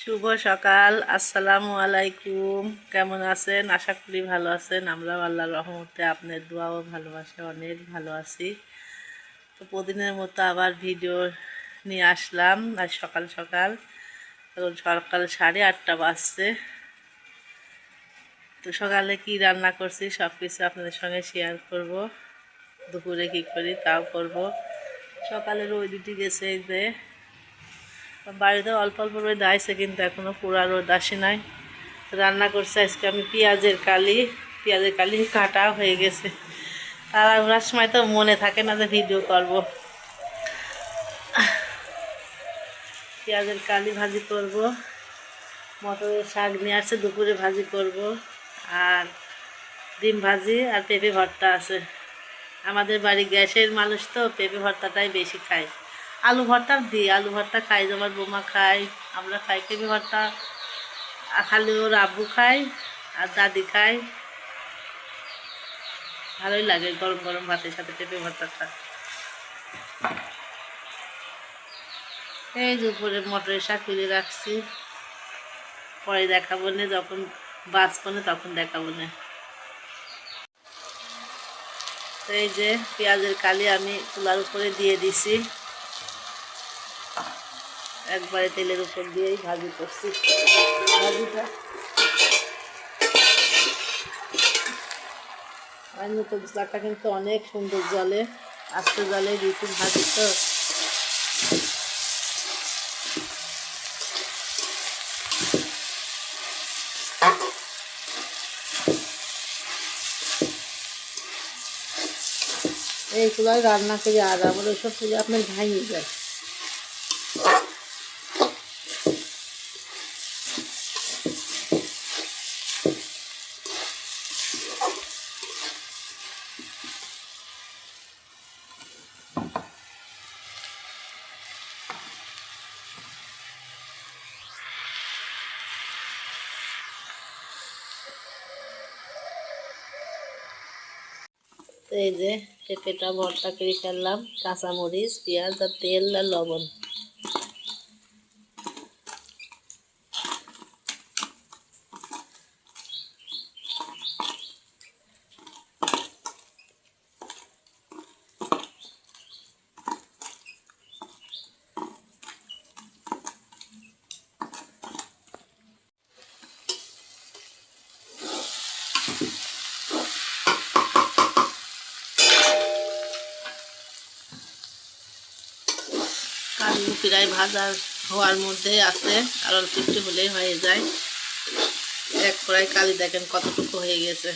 শুভ সকাল, আসসালামু আলাইকুম। কেমন আছেন? আশা করি ভালো আছেন। আমরাও আল্লাহর রহমতে আপনার দোয়াও ভালোবাসে অনেক ভালো আছি। তো প্রতিদিনের মতো আবার ভিডিও নিয়ে আসলাম। আজ সকাল সকাল এখন সকাল সাড়ে আটটা বাজছে। তো সকালে কি রান্না করছি সব কিছু আপনাদের সঙ্গে শেয়ার করব। দুপুরে কি করি তাও করব। সকালে রোদ উঠে গেছে যে বাড়িতে অল্প অল্প রোদ আসছে কিন্তু এখনও পুরা রোদ আসে নাই। রান্না করছে আজকে আমি পেঁয়াজের কালি পেঁয়াজের কালি কাটা হয়ে গেছে। তারা ঘোরার সময় তো মনে থাকে না যে ভিডিও করব। পেঁয়াজের কালি ভাজি করব, মটরের শাক নিয়ে আসছে, দুপুরে ভাজি করব, আর ডিম ভাজি আর পেঁপে ভর্তা আছে। আমাদের বাড়ি গ্যাসের মানুষ তো পেঁপে ভর্তাটাই বেশি খায়। আলু ভর্তা দিই আলু ভর্তা খাই আমার বোমা খাই আমরা খাই পেঁপে ভর্তা। আর খালি ওর আব্বু খাই আর দাদি খাই ভালোই লাগে গরম গরম ভাতের সাথে পেঁপে ভর্তাটা এই যে উপরে মটরের শাক তুলে রাখছি। পরে দেখাবো না, যখন বাঁচবো না, তখন দেখাবো না। এই যে পেঁয়াজের কালি আমি চুলার উপরে দিয়ে দিছি। একবারে তেলের উপর দিয়েই ভাজি করছি। ভাজিটা আর শাকটা কিন্তু অনেক সুন্দর জলে, আস্তে জলে বিপুল ভাজি তো। এই চুলায় রান্না করি আর আমার ওইসব পুজো আপনার ভাঙিয়ে যায়। এই যে পেঁপেটা ভর্তা করে ফেললাম কাঁচামরিচ পেঁয়াজ আর তেল আর লবণ আলু প্রায় ভাজা হওয়ার মধ্যে আছে, আর অল্প একটু হলেই হয়ে যায়। এক কড়াই কালি দেখেন কতটুকু হয়ে গেছে।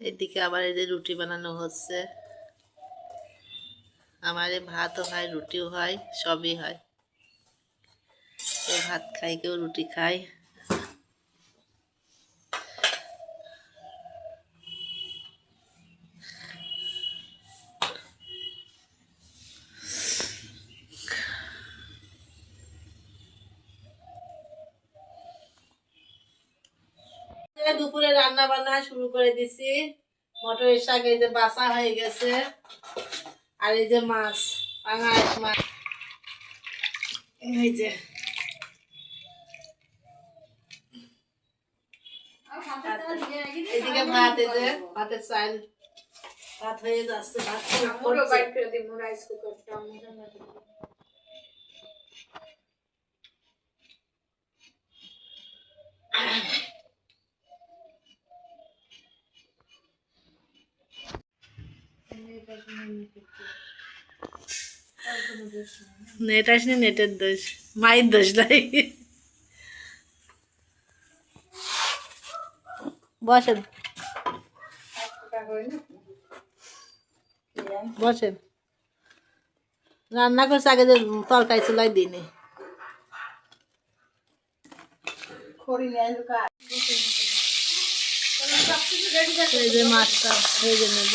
এদিকে আবার এই যে রুটি বানানো হচ্ছে। আমার ভাতও হয়, রুটিও হয়, সবই হয়। কেউ ভাত খায়, কেউ রুটি খায়। দুপুরে রান্না বান্না শুরু করে দিছি। মটরের শাক এই যে বাসা হয়ে গেছে। আর এই যে মাছ পাঙাশ মাছ। এই যে। এদিকে ভাত এই যে ভাতের চাল। ভাত হয়ে যাচ্ছে ভাত করছে। নেট আসনি নেটের দোষ। মায়ের দোষ নাই বসেন। বসেন। রান্না করছে, আগে যে তরকারি চুলাই দিনে মাছটা ভেজে নেব।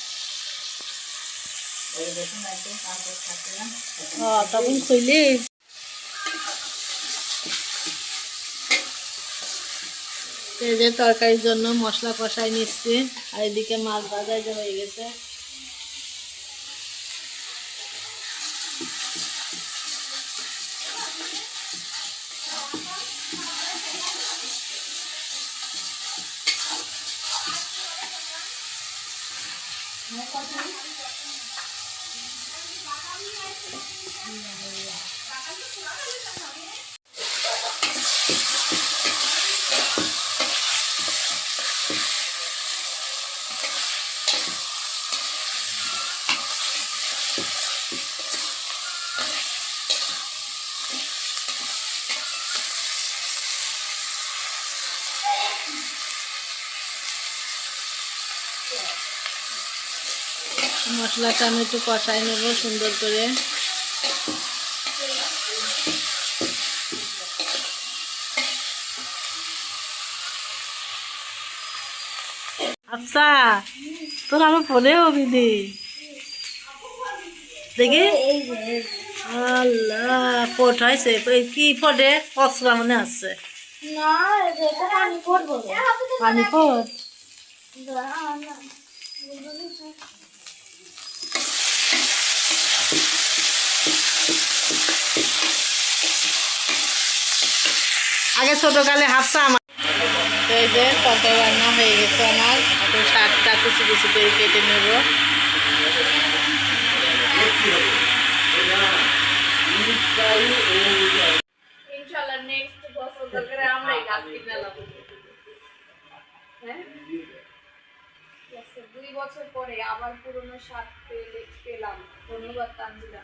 তখন খুইলি। এই যে তরকারির জন্য মশলা কষাই নিচ্ছি, আর এদিকে মাছ ভাজাই হয়ে গেছে। মশলাটা আমি একটু কষাই নেব সুন্দর করে। আচ্ছা তোর আমার ফোনে দি দেখি। আল্লাহ ফোট হয়েছে কি ফটে কচরা মনে আছে। পানি ফোট আগে ছোটকালে হাফসা আমার এই যে তরকারি রান্না হয়ে গেছে আমার। এখন শাকটা কুচি কুচি করে কেটে নেব। হ্যাঁ? দুই বছর পরে আবার পুরনো স্বাদ পেলে পেলাম। ধন্যবাদ তানজিলা।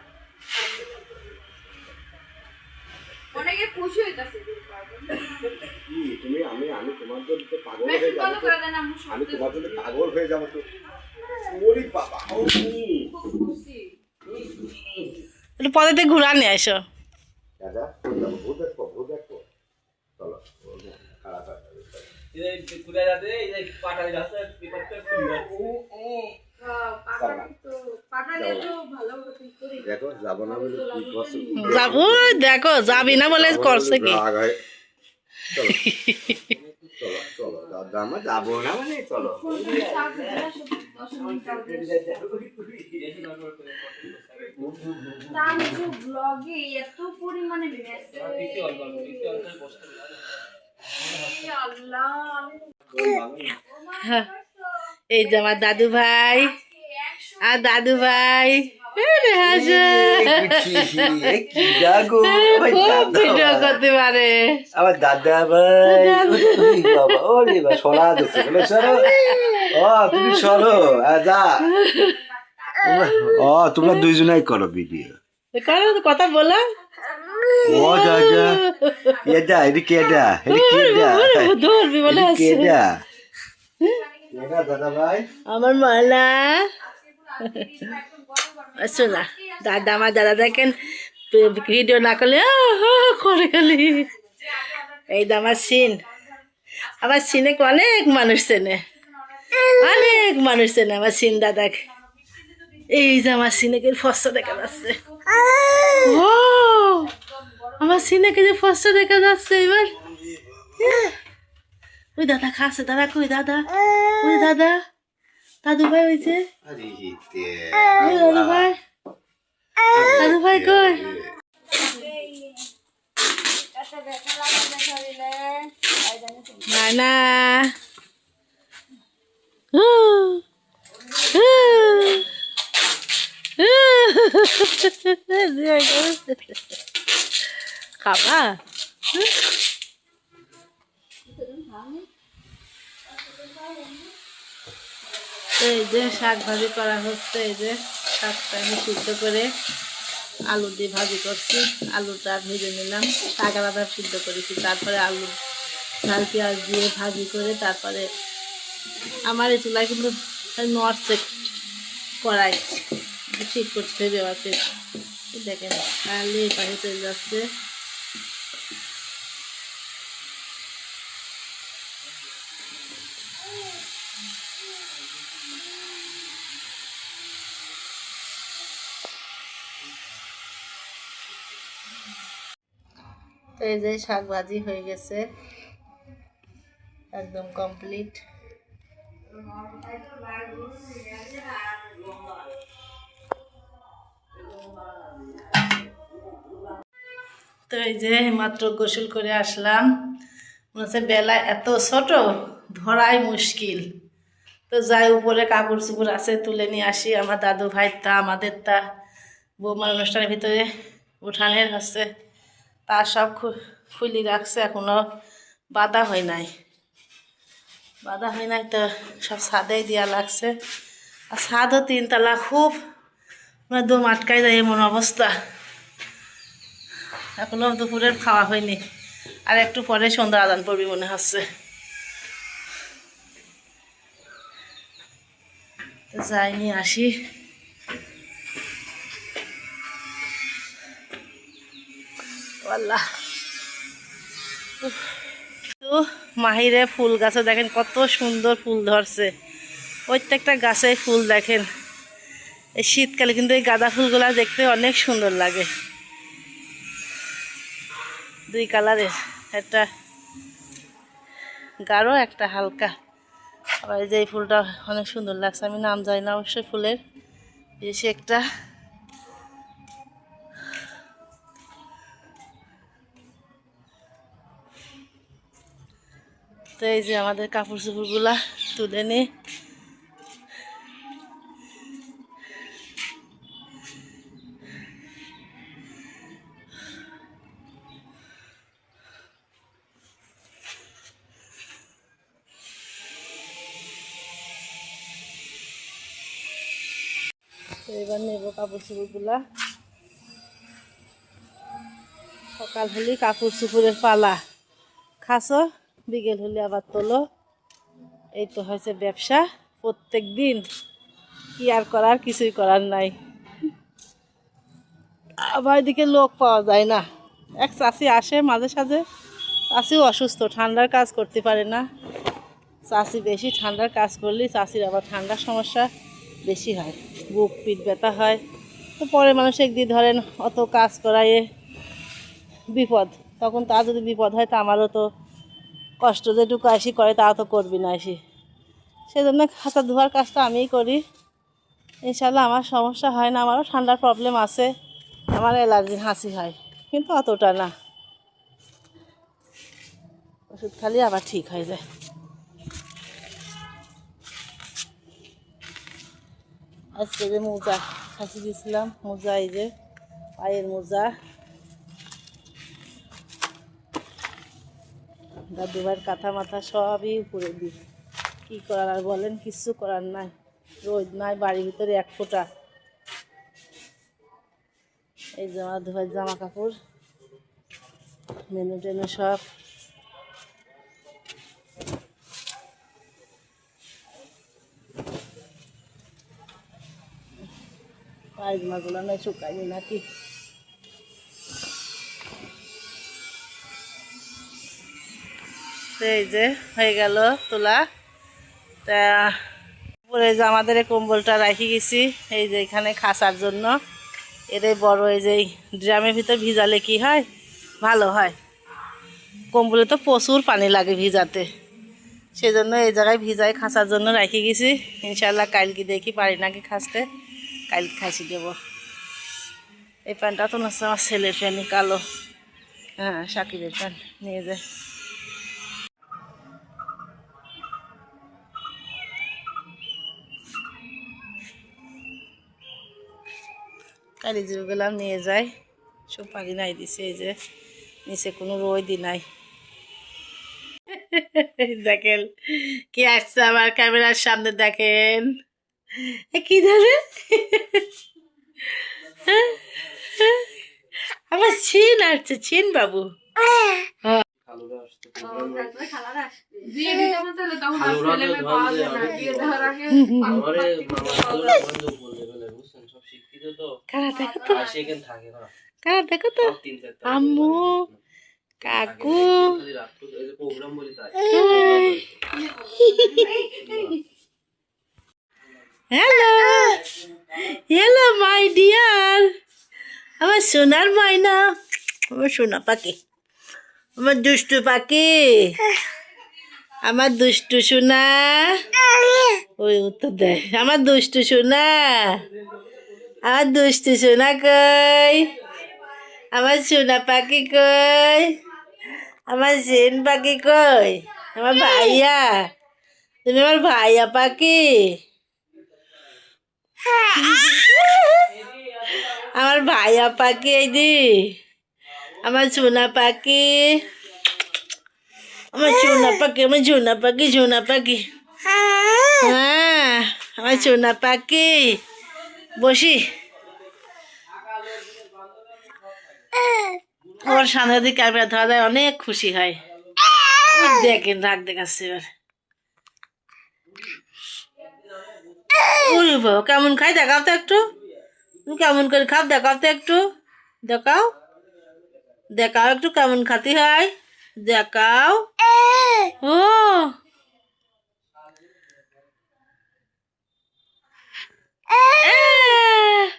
অনেকে খুশি হইতাছে কি তুমি আমি আমি তোমার জন্য তো পাগল হয়ে যাব আমি তোমার জন্য পাগল হয়ে যাব তো ওরে বাবা ও খুশি। একটু পদেতে ঘুরা নিয়ে আসো। দাদা যাব ভূত দেখব ভূত দেখব চলো খারাপ হ্যাঁ, পাটা কিন্তু পাটা নিয়ে তো ভালো হতে করি দেখো যাব দেখো যাবি না বলে করছে কি? এই যে আমার দাদু ভাই আর দাদু ভাই করতে পারে আমার দাদা ভাই বাবা ওরে বাবা সরা দিচ্ছে বলে সরো ও তুমি সরো যা তোমরা- ও তোমরা দুইজনাই করো ভিডিও করো কথা বলো ও দাদা এটা এটা কেডা এটা কেডা ধরবি বলে এটা আছে কেডা কেডা দাদা ভাই আমার মালা শোনা দাদা আমার দাদা দেখেন ভিডিও না করলে করে খালি এই আমার সিন। আমার সিনে অনেক মানুষ চেনে। অনেক মানুষ চেনে আমার সিন দাদাকে। এই যে আমার সিনেকে ফসা দেখা যাচ্ছে। ও আমার সিনেকে যে ফসা দেখা যাচ্ছে এবার। আহ, ওই দাদা খাচ্ছে দাদা কই দাদা? ওই দাদা? দাদু ভাই হয়েছে দাদু ভাই দাদু ভাই কই না। খাবা তো এই যে শাক ভাজি করা হচ্ছে, এই যে শাকটা আমি সিদ্ধ করে আলু দিয়ে ভাজি করছি। আলুটা ভেজে নিলাম শাক আলাদা সিদ্ধ করেছি। তারপরে আলু, ঝাল, পেঁয়াজ দিয়ে ভাজি করে তারপরে আমার এই চুলায় কিন্তু নড়ছে কড়াই। ঠিক হবে আছে দেখেন তাহলে এই পাশে চলে যাচ্ছে। তো এই যে শাক ভাজি হয়ে গেছে। একদম কমপ্লিট তো এই যে মাত্র গোসল করে আসলাম। মনে হচ্ছে বেলা এত ছোট, ধরাই মুশকিল। তো যাই, উপরে কাপড় চুপড় আছে, তুলে নিয়ে আসি। আমার দাদু ভাই তা আমাদের তা বৌমার অনুষ্ঠানের ভিতরে উঠানের হচ্ছে তা সব খুলি রাখছে, এখনও বাধা হয় নাই। বাধা হয় নাই তো সব ছাদেই দেওয়া লাগছে। আর ছাদও তিনতলা, খুব মানে দম আটকাই যায় এমন অবস্থা। এখনও দুপুরের খাওয়া হয়নি। আর একটু পরে সন্ধ্যা আদান পড়বি মনে হচ্ছে। যাইনি, আসি। তো মাহিরে ফুল গাছে দেখেন কত সুন্দর ফুল ধরছে। প্রত্যেকটা গাছে ফুল দেখেন। এই শীতকালে কিন্তু এই গাঁদা ফুলগুলা দেখতে অনেক সুন্দর লাগে। দুই কালারের একটা গাঢ়, একটা হালকা। আবার এই যে এই ফুলটা অনেক সুন্দর লাগছে। আমি নাম জানি না অবশ্যই ফুলের। বেশি একটা তো এই যে আমাদের কাপড় চোপড়গুলা তুলে তো এবার নেব কাপড় চোপড়গুলা সকাল হলেই কাপড় চোপড়ের পালা। খাসো? বিকেল হলে আবার তোলো। এই তো হয়েছে ব্যবসা। প্রত্যেক দিন কি আর করার কিছুই করার নাই। আবার এদিকে লোক পাওয়া যায় না। এক চাষি আসে মাঝে সাঝে। চাষিও অসুস্থ, ঠান্ডার কাজ করতে পারে না। চাষি বেশি, ঠান্ডার কাজ করলে চাষির আবার ঠান্ডার সমস্যা বেশি হয়। বুক, পিঠ ব্যথা হয়। তো পরে মানুষ একদিন ধরেন অত কাজ করায় বিপদ। তখন তার যদি বিপদ হয় তা আমারও তো কষ্ট যেটুকু আসি করে, তা তো করবি না আসি। সেজন্য খাতা ধোয়ার কাজটা আমিই করি। ইনশাল্লাহ আমার সমস্যা হয় না, আমারও ঠান্ডার প্রবলেম আছে। আমার অ্যালার্জি হাসি হয়, কিন্তু অতটা না। ওষুধ খালি আবার ঠিক হয়ে যায়। আজকে যে মোজা খাসি দিয়েছিলাম, মোজা এই যে পায়ের মোজা। দাদু ভাইয়ের কাঁথা মাথা সবই উপরে দিই। কী করার আর বলেন, কিচ্ছু করার নাই। রোদ নাই, বাড়ির ভিতরে এক ফোঁটা। এই আমার দুভাই জামা কাপড় মেনু টেনু সব। পায়জামাগুলো নয় শুকায়নি নাকি? তো এই যে, হয়ে গেল তোলা। তা, উপরে যে আমাদের কম্বলটা রাখি গেছি, এই যে এখানে খাসার জন্য। এটাই বড় এই যে ড্রামের ভিতর ভিজালে কি হয়? ভালো হয়। কম্বলে তো প্রচুর পানি লাগে ভিজাতে। সেজন্য এই জায়গায় ভিজায় খাসার জন্য রাখি গেছি। ইনশাল্লাহ কালকে দেখি পারি নাকি খাসতে। কাল খাসি দেব। এই প্যান্টটা তো হচ্ছে আমার ছেলের প্যান্ট কালো। হ্যাঁ সাকিবের প্যান্ট নিয়ে যায় কালি গেলাম নিয়ে যাই সব পানি নাই দিছে এই যে নিচে কোনো রোদই নাই। দেখেন কি আসছে আমার ক্যামেরার সামনে দেখেন। এ কি ধরে আমার ছিন আসছে ছিন বাবু। যায় শিক্ষিত তো। কারা। দেখো তো কারা দেখো তো আম্মু কাকু। প্রোগ্রাম বলি তাই। হ্যালো হ্যালো মাই ডিয়ার আমার সোনার মাইনা আমার সোনা পাখি আমার দুষ্টু পাখি আমার দুষ্টু সোনা। ওই উত্তর দেয় আমার দুষ্টু সোনা। আমার দুষ্টু সোনা কই? আমার সোনা পাখি কই? আমার সেন পাখি কই? আমার ভাইয়া। তুমি আমার ভাইয়া পাখি। আমার ভাইয়া পাখি এই দি। আমার সোনা পাখি। আমার সোনা পাখি আমার সোনা পাখি সোনা পাখি। হ্যাঁ আমার সোনা পাখি। বসি। আমার সামনে যদি ক্যামেরা ধরা যায়, অনেক খুশি হয়। দেখেন, রাগ দেখাচ্ছে এবার। ওরে কেমন খাই? দেখাও তো একটু। তুমি কেমন করে খাও? দেখাও তো একটু। দেখাও। দেখাও একটু কেমন খাতি হয়। দেখাও। ও Ee. Ee.